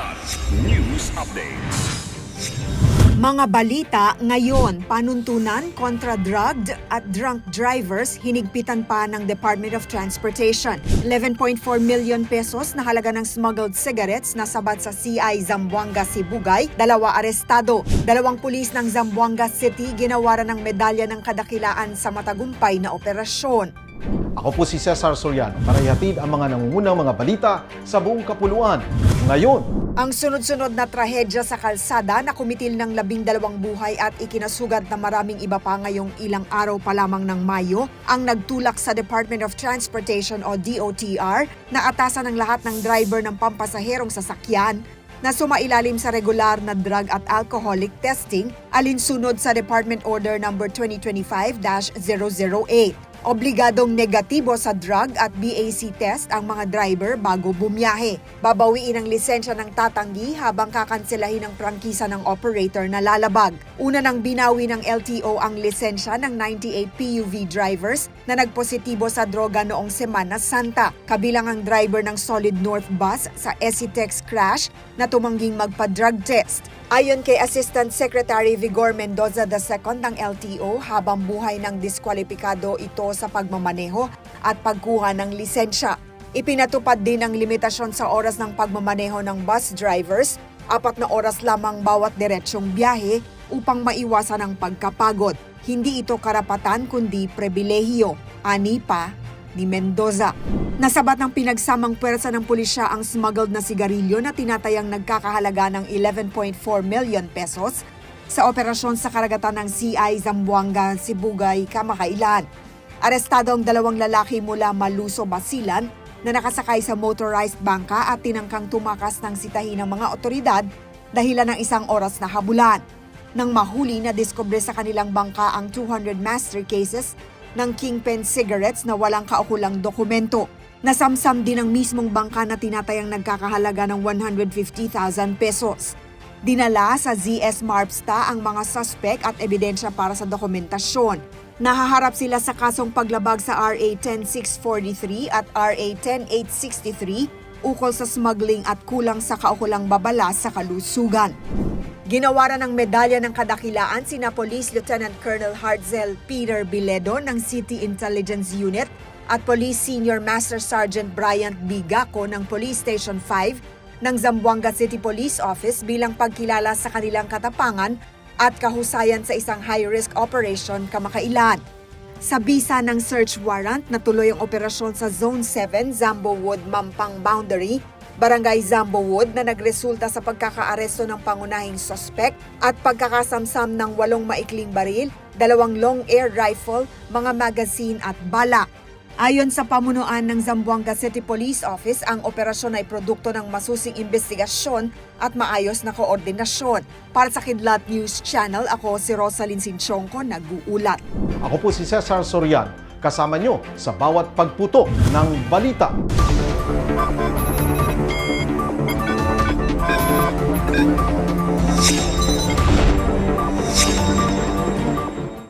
Kilat News Updates. Mga balita ngayon, panuntunan kontra drugged at drunk drivers hinigpitan pa ng Department of Transportation. 11.4 million pesos na halaga ng smuggled cigarettes na sabat sa CI Zamboanga Sibugay, dalawa arestado. Dalawang pulis ng Zamboanga City ginawaran ng medalya ng kadakilaan sa matagumpay na operasyon. Ako po si Cesar Soriano para ihatid ang mga nangungunang mga balita sa buong kapuluan. Ngayon, Ang sunod-sunod na trahedya sa kalsada na kumitil ng labing dalawang buhay at ikinasugat na maraming iba pa ngayong ilang araw pa lamang ng Mayo ang nagtulak sa Department of Transportation o DOTR na atasan ng lahat ng driver ng pampasaherong sasakyan na sumailalim sa regular na drug at alcoholic testing alinsunod sa Department Order No. 2025-008. Obligadong negatibo sa drug at BAC test ang mga driver bago bumiyahe. Babawiin ang lisensya ng tatanggi habang kakanselahin ang prangkisa ng operator na lalabag. Una nang binawi ng LTO ang lisensya ng 98 PUV drivers na nagpositibo sa droga noong Semana Santa. Kabilang ang driver ng Solid North Bus sa Esitex crash na tumangging magpa-drug test. Ayon kay Assistant Secretary Vigor Mendoza II ng LTO, habang buhay ng diskwalipikado ito sa pagmamaneho at pagkuha ng lisensya. Ipinatupad din ang limitasyon sa oras ng pagmamaneho ng bus drivers, apat na oras lamang bawat diretsyong biyahe upang maiwasan ang pagkapagod. Hindi ito karapatan kundi pribilehiyo, ani pa ni Mendoza. Nasabat ng pinagsamang pwersa ng pulisya ang smuggled na sigarilyo na tinatayang nagkakahalaga ng 11.4 million pesos sa operasyon sa karagatan ng CI Zamboanga, Sibugay, kamakailan. Arestado ang dalawang lalaki mula Maluso, Basilan na nakasakay sa motorized bangka at tinangkang tumakas ng sitahin ng mga otoridad dahilan ng isang oras na habulan. Nang mahuli na diskubre sa kanilang bangka ang 200 master cases ng Kingpen cigarettes na walang kaukulang dokumento. Nasamsam din ang mismong bangka na tinatayang nagkakahalaga ng 150,000 pesos. Dinala sa ZS Marpsta ang mga suspect at ebidensya para sa dokumentasyon. Nahaharap sila sa kasong paglabag sa RA 10643 at RA 10863 ukol sa smuggling at kulang sa kaukulang babala sa kalusugan. Ginawaran ng medalya ng kadakilaan sina Police Lieutenant Colonel Hartzel Peter Biledo ng City Intelligence Unit at Police Senior Master Sergeant Bryant B. Gaco ng Police Station 5 ng Zamboanga City Police Office bilang pagkilala sa kanilang katapangan at kahusayan sa isang high-risk operation kamakailan. Sa bisa ng search warrant, natuloy ang operasyon sa Zone 7, Zambo Wood, Mampang Boundary, Barangay Zambo Wood na nagresulta sa pagkakaaresto ng pangunahing sospek at pagkakasamsam ng walong maikling baril, dalawang long air rifle, mga magazine at bala. Ayon sa pamunuan ng Zamboanga City Police Office, ang operasyon ay produkto ng masusing investigasyon at maayos na koordinasyon. Para sa Kidlat News Channel, ako si Rosalyn Sinchonko, nag-uulat. ako po si Cesar Soriano, kasama nyo sa bawat pagputo ng balita.